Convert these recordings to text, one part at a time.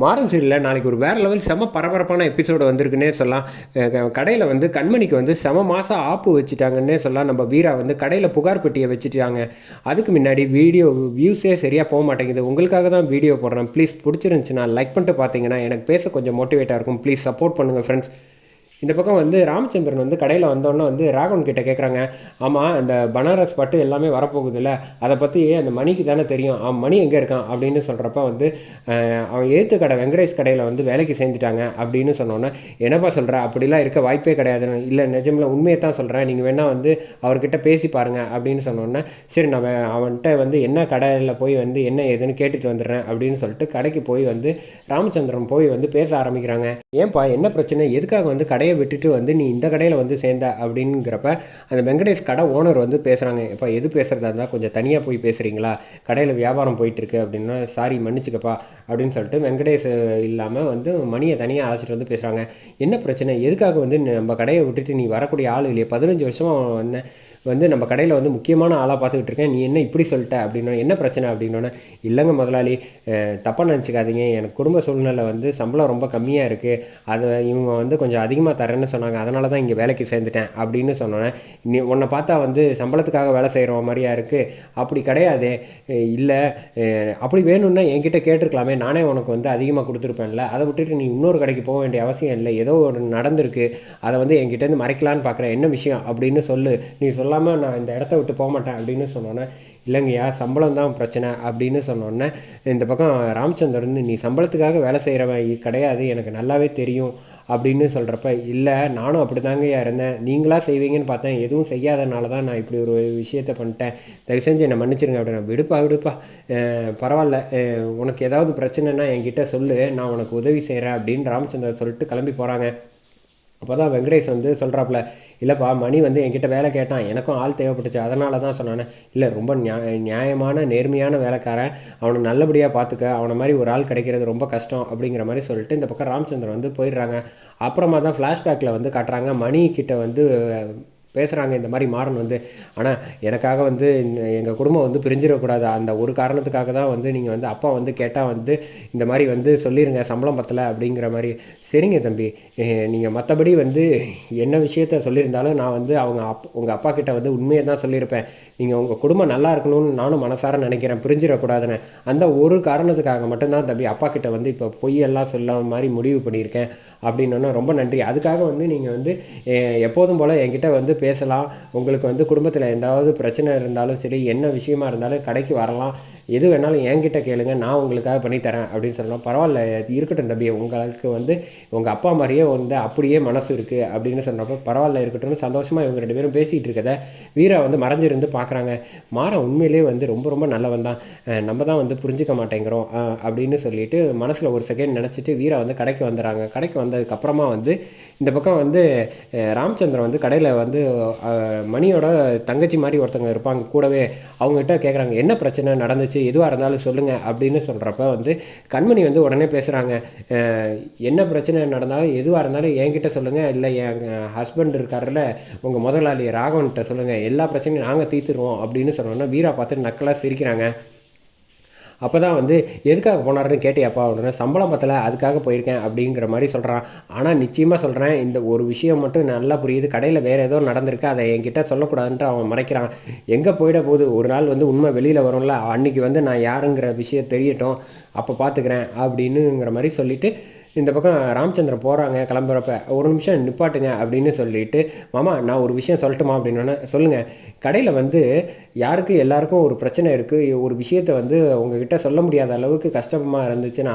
மாறன் சீரியலில். நாளைக்கு ஒரு வேறு லெவல் செம பரபரப்பான எபிசோடு வந்திருக்குன்னே சொல்லலாம். கடையில் வந்து கண்மணிக்கு வந்து செம மாதம் ஆப்பு வச்சுட்டாங்கன்னே சொல்லலாம். நம்ம வீரா வந்து கடையில் புகார் பெட்டியை வச்சுட்டாங்க. அதுக்கு முன்னாடி வீடியோ வியூஸே சரியாக போக மாட்டேங்குது. உங்களுக்காக தான் வீடியோ போடுறேன். ப்ளீஸ் பிடிச்சிருந்துச்சுன்னா லைக் பண்ணிட்டு பார்த்தீங்கன்னா எனக்கு பேச கொஞ்சம் மோட்டிவேட்டாக இருக்கும். ப்ளீஸ் சப்போர்ட் பண்ணுங்கள் ஃப்ரெண்ட்ஸ் இந்த பக்கம் வந்து ராமச்சந்திரன் வந்து கடையில் வந்தோடனே வந்து ராகவன் கிட்ட கேட்குறாங்க ஆமாம் அந்த பனாரஸ் பட்டு எல்லாமே வரப்போகுதுல்ல அதை பற்றி அந்த மணிக்கு தானே தெரியும் அவன் மணி எங்கே இருக்கான்? அப்படின்னு சொல்கிறப்ப வந்து அவன் எழுத்து கடை வெங்கடேஷ் கடையில் வந்து வேலைக்கு சேர்ந்துட்டாங்க அப்படின்னு சொன்னோன்னே என்னப்பா சொல்கிற அப்படிலாம் இருக்க வாய்ப்பே கிடையாது இல்லை நிஜமில் உண்மையை தான் சொல்கிறேன் நீங்கள் வேணால் வந்து அவர்கிட்ட பேசி பாருங்கள் அப்படின்னு சொன்னோன்னே சரி நான் அவன்கிட்ட வந்து என்ன கடையில் போய் வந்து என்ன ஏதுன்னு கேட்டுட்டு வந்துடுறேன் அப்படின்னு சொல்லிட்டு கடைக்கு போய் வந்து ராமச்சந்திரன் போய் வந்து பேச ஆரம்பிக்கிறாங்க. ஏன்பா என்ன பிரச்சனை? எதுக்காக வந்து கடையை விட்டுட்டு வந்து நீ இந்த கடையில் வந்து சேர்ந்த அப்படிங்கிறப்ப அந்த வெங்கடேஷ் கடை ஓனர் வந்து பேசுகிறாங்க இப்போ எது பேசுகிறதா இருந்தால் கொஞ்சம் தனியாக போய் பேசுகிறீங்களா கடையில் வியாபாரம் போயிட்டுருக்கு அப்படின்னா சாரி மன்னிச்சுக்கப்பா அப்படின்னு சொல்லிட்டு வெங்கடேஷ் இல்லாமல் வந்து மணியை தனியாக அழைச்சிட்டு வந்து பேசுகிறாங்க என்ன பிரச்சனை? எதுக்காக வந்து நம்ம கடையை விட்டுட்டு நீ வரக்கூடிய ஆள் இல்லையே பதினஞ்சு வருஷமாக வந்தேன் வந்து நம்ம கடையில் வந்து முக்கியமான ஆளாக பார்த்துக்கிட்டு இருக்கேன். நீ என்ன இப்படி சொல்லிட்ட? அப்படின்னா என்ன பிரச்சனை? அப்படின்னோடனே இல்லைங்க முதலாளி தப்பாக நினச்சிக்காதீங்க. எனக்கு குடும்ப சூழ்நிலை வந்து சம்பளம் ரொம்ப கம்மியாக இருக்குது அதை இவங்க வந்து கொஞ்சம் அதிகமாக தரேன்னு சொன்னாங்க. அதனால தான் இங்கே வேலைக்கு சேர்ந்துட்டேன் அப்படின்னு சொன்னோன்னே நீ உன்னை பார்த்தா வந்து சம்பளத்துக்காக வேலை செய்கிற மாதிரியா இருக்குது அப்படி கிடையாது. இல்லை அப்படி வேணும்னா என்கிட்ட கேட்டிருக்கலாமே. நானே உனக்கு வந்து அதிகமாக கொடுத்துருப்பேன்ல. அதை விட்டுட்டு நீ இன்னொரு கடைக்கு போக வேண்டிய அவசியம் இல்லை. ஏதோ ஒரு நடந்திருக்கு. அதை வந்து என்கிட்டேருந்து மறைக்கலான்னு பார்க்குறேன் என்ன விஷயம்? அப்படின்னு சொல்லு. நீ சொல்லாமல் நான் இந்த இடத்த விட்டு போக மாட்டேன் அப்படின்னு சொன்னோன்னே இல்லைங்கய்யா சம்பளம் தான் பிரச்சனை அப்படின்னு சொன்னோன்னே இந்த பக்கம் ராமச்சந்தர் வந்து நீ சம்பளத்துக்காக வேலை செய்கிறவன் கிடையாது எனக்கு நல்லாவே தெரியும் அப்படின்னு சொல்கிறப்ப இல்லை நானும் அப்படி தாங்கய்யா இருந்தேன். நீங்களாக செய்வீங்கன்னு பார்த்தேன். எதுவும் செய்யாதனால தான் நான் இப்படி ஒரு விஷயத்த பண்ணிட்டேன். தயவு செஞ்சு என்னை மன்னிச்சிருங்க. அப்படின்னா விடுப்பா விடுப்பா. பரவாயில்ல. உனக்கு ஏதாவது பிரச்சனைனா என்கிட்ட சொல்லு. நான் உனக்கு உதவி செய்கிறேன் அப்படின்னு ராமச்சந்திரன் சொல்லிட்டு கிளம்பி போகிறாங்க அப்போ தான் வெங்கடேஷ் வந்து சொல்கிறாப்புல இல்லைப்பா மணி வந்து என்கிட்ட வேலை கேட்டான். எனக்கும் ஆள் தேவைப்பட்டுச்சு. அதனால தான் சொன்னானே. இல்லை ரொம்ப நியா- நியாயமான நேர்மையான வேலைக்காரன். அவனை நல்லபடியாக பார்த்துக்க அவனை மாதிரி ஒரு ஆள் கிடைக்கிறது ரொம்ப கஷ்டம் அப்படிங்கிற மாதிரி சொல்லிட்டு இந்த பக்கம் ராமச்சந்திரன் வந்து போயிடுறாங்க. அப்புறமா தான் ஃப்ளாஷ்பேக்கில் வந்து காட்டுறாங்க. மணி கிட்ட வந்து பேசுகிறாங்க இந்த மாதிரி மாறன் வந்து. ஆனால் எனக்காக வந்து எங்கள் குடும்பம் வந்து பிரிஞ்சிடக்கூடாது. அந்த ஒரு காரணத்துக்காக தான் வந்து நீங்கள் வந்து அப்பா வந்து கேட்டால் வந்து இந்த மாதிரி வந்து சொல்லிடுங்க சம்பளம் பத்தலை அப்படிங்கிற மாதிரி. சரிங்க தம்பி. நீங்கள் மற்றபடி வந்து என்ன விஷயத்த சொல்லியிருந்தாலும் நான் வந்து அவங்க அப் உங்கள் அப்பா கிட்ட வந்து உண்மையை தான் சொல்லியிருப்பேன். நீங்கள் உங்கள் குடும்பம் நல்லா இருக்கணும்னு நானும் மனசார நினைக்கிறேன் பிரிஞ்சிடக்கூடாதுன்னு. அந்த ஒரு காரணத்துக்காக மட்டும்தான் தம்பி அப்பா கிட்ட வந்து இப்போ பொய்யெல்லாம் சொல்லாத மாதிரி முடிவு பண்ணியிருக்கேன். அப்படின்னோன்னா ரொம்ப நன்றி. அதுக்காக வந்து நீங்கள் வந்து எப்போதும் போல் என்கிட்ட வந்து பேசலாம். உங்களுக்கு வந்து குடும்பத்தில் ஏதாவது பிரச்சனை இருந்தாலும் சரி என்ன விஷயமா இருந்தாலும் கடைக்கு வரலாம். எது வேணாலும் என்கிட்ட கேளுங்க நான் உங்களுக்காக பண்ணித்தரேன் அப்படின்னு சொல்லலாம். பரவாயில்ல இருக்கட்டும் தம்பி. உங்களுக்கு வந்து உங்கள் அப்பா மாதிரியே வந்து அப்படியே மனசு இருக்குது அப்படின்னு சொன்னப்போ பரவாயில்ல இருக்கட்டும்னு சந்தோஷமாக இவங்க ரெண்டு பேரும் பேசிகிட்டு இருக்கத வீரா வந்து மறைஞ்சிருந்து பார்க்குறாங்க. மாற உண்மையிலேயே வந்து ரொம்ப ரொம்ப நல்லவன் தான். நம்ம தான் வந்து புரிஞ்சுக்க மாட்டேங்கிறோம் அப்படின்னு சொல்லிட்டு மனசில் ஒரு செகண்ட் நினச்சிட்டு வீரா வந்து கடைக்கு வந்துடுறாங்க. கடைக்கு வந்ததுக்கப்புறமா வந்து இந்த பக்கம் வந்து ராமச்சந்திரன் வந்து கடையில் வந்து மணியோட தங்கச்சி மாதிரி ஒருத்தங்க இருப்பாங்க. கூடவே அவங்ககிட்ட கேட்குறாங்க என்ன பிரச்சனை நடந்துச்சு? எதுவாக இருந்தாலும் சொல்லுங்கள் அப்படின்னு சொல்கிறப்ப வந்து கண்மணி வந்து உடனே பேசுகிறாங்க என்ன பிரச்சனை நடந்தாலும் எதுவாக இருந்தாலும் என்கிட்ட சொல்லுங்கள் இல்லை என் ஹஸ்பண்ட் இருக்காரில் உங்கள் முதலாளி ராகவன்கிட்ட சொல்லுங்கள் எல்லா பிரச்சனையும் நாங்கள் தீர்த்துருவோம் அப்படின்னு சொன்னோன்னா வீரா பார்த்து நக்கலாக சிரிக்கிறாங்க. அப்போ தான் வந்து எதுக்காக போனாருன்னு கேட்டியாப்பா உடனே சம்பளம் பத்தலை அதுக்காக போயிருக்கேன் அப்படிங்கிற மாதிரி சொல்கிறான் ஆனால் நிச்சயமாக சொல்கிறேன் இந்த ஒரு விஷயம் மட்டும் நல்லா புரியுது. கடையில் வேறு ஏதோ நடந்திருக்கு அதை என்கிட்ட சொல்லக்கூடாதுன்ட்டு அவன் மறைக்கிறான். எங்கே போயிட போகுது? ஒரு நாள் வந்து உண்மை வெளியில் வரும்ல அன்றைக்கி வந்து நான் யாருங்கிற விஷயம் தெரியட்டும் அப்போ பார்த்துக்கிறேன் அப்படின்னுங்கிற மாதிரி சொல்லிவிட்டு இந்த பக்கம் ராமச்சந்திரன் போகிறாங்க கிளம்புறப்ப ஒரு நிமிஷம் நிப்பாட்டுங்க அப்படின்னு சொல்லிட்டு மாமா நான் ஒரு விஷயம் சொல்லட்டுமா? அப்படின்னோடனே சொல்லுங்கள் கடையில் வந்து யாருக்கு எல்லாருக்கும் ஒரு பிரச்சனை இருக்குது ஒரு விஷயத்தை வந்து உங்ககிட்ட சொல்ல முடியாத அளவுக்கு கஷ்டமாக இருந்துச்சுன்னா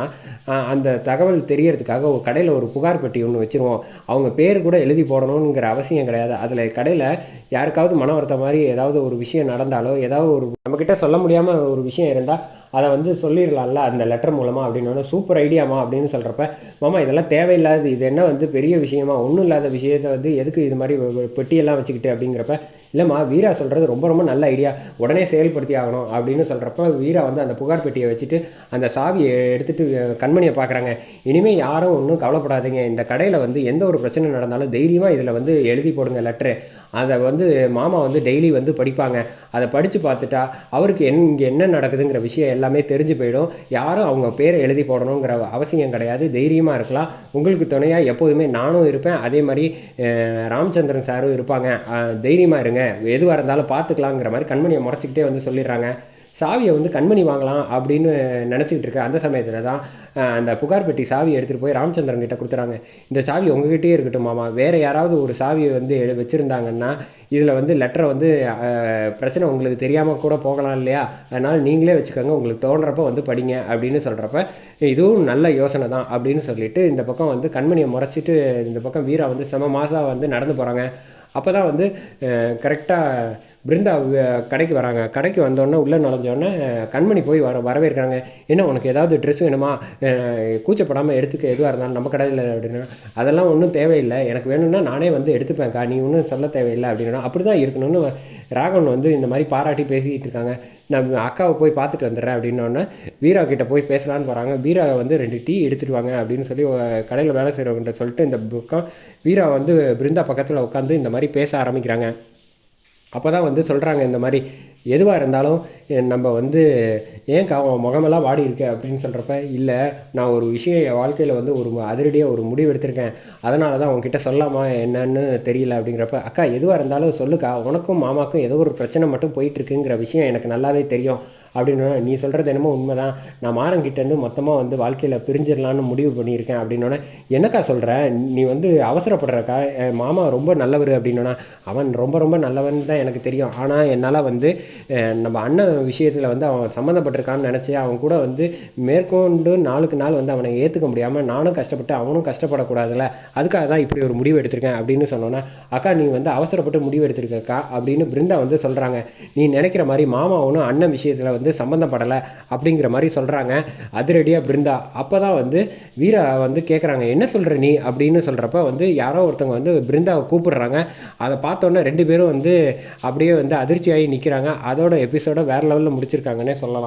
அந்த தகவல் தெரியறதுக்காக ஒரு கடையில் ஒரு புகார் பெட்டி ஒன்று வச்சுருவோம். அவங்க பேர் கூட எழுதி போடணுங்கிற அவசியம் கிடையாது. அதில் கடையில் யாருக்காவது மன வருத்த மாதிரி ஏதாவது ஒரு விஷயம் நடந்தாலோ ஏதாவது ஒரு நம்மக்கிட்ட சொல்ல முடியாமல் ஒரு விஷயம் இருந்தால் அதை வந்து சொல்லிடலாம்ல அந்த லெட்டர் மூலமாக அப்படின்னு சூப்பர் ஐடியாமா அப்படின்னு சொல்கிறப்ப மாமா இதெல்லாம் தேவையில்லாது இது என்ன வந்து பெரிய விஷயமா? ஒன்றும் இல்லாத விஷயத்தை வந்து எதுக்கு இது மாதிரி பெட்டியெல்லாம் வச்சுக்கிட்டு? அப்படிங்கிறப்ப இல்லைம்மா வீரா சொல்கிறது ரொம்ப ரொம்ப நல்ல ஐடியா உடனே செயல்படுத்தி ஆகணும். அப்படின்னு சொல்கிறப்ப வீரா வந்து அந்த புகார் பெட்டியை வச்சுட்டு அந்த சாவியை எடுத்துகிட்டு கண்மணியை பார்க்குறாங்க. இனிமேல் யாரும் ஒன்றும் கவலைப்படாதீங்க. இந்த கடையில் வந்து எந்த ஒரு பிரச்சனை நடந்தாலும் தைரியமாக இதில் வந்து எழுதி போடுங்க லெட்ரு அதை வந்து மாமா வந்து டெய்லி வந்து படிப்பாங்க. அதை படித்து பார்த்துட்டா அவருக்கு என் இங்கே என்ன நடக்குதுங்கிற விஷயம் எல்லாமே தெரிஞ்சு போயிடும். யாரும் அவங்க பேரை எழுதி போடணுங்கிற அவசியம் கிடையாது. தைரியமாக இருக்கலாம். உங்களுக்கு துணையாக எப்போதுமே நானும் இருப்பேன். அதே மாதிரி ராமச்சந்திரன் சாரும் இருப்பாங்க. தைரியமாக இருங்க. எதுவாக இருந்தாலும் பார்த்துக்கலாங்கிற மாதிரி கண்மணியை முறைச்சிக்கிட்டே வந்து சொல்லிடுறாங்க. சாவியை வந்து கண்மணி வாங்கலாம் அப்படின்னு நினச்சிக்கிட்டு இருக்க அந்த சமயத்தில் தான் அந்த புகார் பெட்டி சாவியை எடுத்துகிட்டு போய் ராமச்சந்திரன் கிட்ட கொடுத்துறாங்க. இந்த சாவி உங்ககிட்டயே இருக்கட்டும் மாமா வேறு யாராவது ஒரு சாவியை வந்து எடு வச்சுருந்தாங்கன்னா இதில் வந்து லெட்டரை வந்து பிரச்சனை உங்களுக்கு தெரியாமல் கூட போகலாம் இல்லையா? அதனால் நீங்களே வச்சுக்கோங்க உங்களுக்கு தோன்றப்ப வந்து படிங்க அப்படின்னு சொல்கிறப்ப இதுவும் நல்ல யோசனை தான் அப்படின்னு சொல்லிட்டு இந்த பக்கம் வந்து கண்மணியை முறைச்சிட்டு இந்த பக்கம் வீரா வந்து செம மாதம் வந்து நடந்து போகிறாங்க அப்போ தான் வந்து கரெக்டாக பிருந்தா கடைக்கு வராங்க. கடைக்கு வந்தோடனே உள்ளே நுழைஞ்சோடனே கண்மணி போய் வர வரவேற்கிறாங்க. என்ன உனக்கு ஏதாவது ட்ரெஸ் வேணுமா? கூச்சப்படாமல் எடுத்துக்க எதுவாக இருந்தாலும் நம்ம கடையில் அப்படின்னா. அதெல்லாம் ஒன்றும் தேவையில்லை. எனக்கு வேணும்னா நானே வந்து எடுத்துப்பேன்க்கா. நீ ஒன்றும் சொல்ல தேவையில்லை அப்படின்னா அப்படி தான் இருக்கணும்னு ராகவன் வந்து இந்த மாதிரி பாராட்டி பேசிக்கிட்டு இருக்காங்க. நான் அக்காவை போய் பார்த்துட்டு வந்துடுறேன் அப்படின்னோடனே வீரா கிட்டே போய் பேசலான்னு போகிறாங்க வீரா வந்து ரெண்டு டீ எடுத்துட்டு வாங்க அப்படின்னு சொல்லி கடையில் வேலை செய்கிறவங்கள்ட்ட சொல்லிட்டு இந்த பக்கம் வீரா வந்து பிருந்தா பக்கத்தில் உட்காந்து இந்த மாதிரி பேச ஆரம்பிக்கிறாங்க. அப்போ தான் வந்து சொல்கிறாங்க இந்த மாதிரி எதுவாக இருந்தாலும் நம்ம வந்து ஏன் அவன் முகமெல்லாம் வாடி இருக்கு அப்படின்னு சொல்கிறப்ப இல்லை நான் ஒரு விஷயம் என் வாழ்க்கையில் வந்து ஒரு அதிரடியாக ஒரு முடிவு எடுத்திருக்கேன். அதனால தான் உங்ககிட்ட சொல்லாமா என்னன்னு தெரியல அப்படிங்கிறப்ப அக்கா எதுவாக இருந்தாலும் சொல்லுக்கா உனக்கும் மாமாக்கும் ஏதோ ஒரு பிரச்சனை மட்டும் போயிட்டுருக்குங்கிற விஷயம் எனக்கு நல்லாவே தெரியும். அப்படின்னா நீ சொல்கிறது என்னமோ உண்மைதான். நான் மாறங்கிட்டேருந்து மொத்தமாக வந்து வாழ்க்கையில் பிரிஞ்சிடலான்னு முடிவு பண்ணியிருக்கேன் அப்படின்னோடனே என்னக்கா சொல்கிற நீ வந்து அவசரப்படுறக்கா? என் மாமா ரொம்ப நல்லவர் அப்படின்னோன்னா அவன் ரொம்ப ரொம்ப நல்லவன் தான் எனக்கு தெரியும். ஆனால் என்னால் வந்து நம்ம அண்ணன் விஷயத்தில் வந்து அவன் சம்மந்தப்பட்டிருக்கான்னு நினச்சி அவன் கூட வந்து மேற்கொண்டு நாளுக்கு நாள் வந்து அவனை ஏற்றுக்க முடியாமல் நானும் கஷ்டப்பட்டு அவனும் கஷ்டப்படக்கூடாதுல்ல. அதுக்காக தான் இப்படி ஒரு முடிவு எடுத்திருக்கேன் அப்படின்னு சொன்னோன்னே அக்கா நீ வந்து அவசரப்பட்டு முடிவு எடுத்திருக்கக்கா? அப்படின்னு பிருந்தா வந்து சொல்கிறாங்க நீ நினைக்கிற மாதிரி மாமா ஒன்றும் அண்ணன் விஷயத்தில் வந்து சம்மந்தப்படலை அப்படிங்கிற மாதிரி சொல்கிறாங்க அதிரடியாக பிருந்தா. அப்போ தான் வந்து வீரா வந்து கேட்குறாங்க என்ன சொல்கிற நீ? அப்படின்னு சொல்கிறப்ப வந்து யாரோ ஒருத்தவங்க வந்து பிருந்தாவை கூப்பிடுறாங்க. அதை பார்த்தோன்னே ரெண்டு பேரும் வந்து அப்படியே வந்து அதிர்ச்சியாகி நிற்கிறாங்க அதோட எபிசோட வேறு லெவலில் முடிச்சிருக்காங்கன்னே சொல்லலாம்.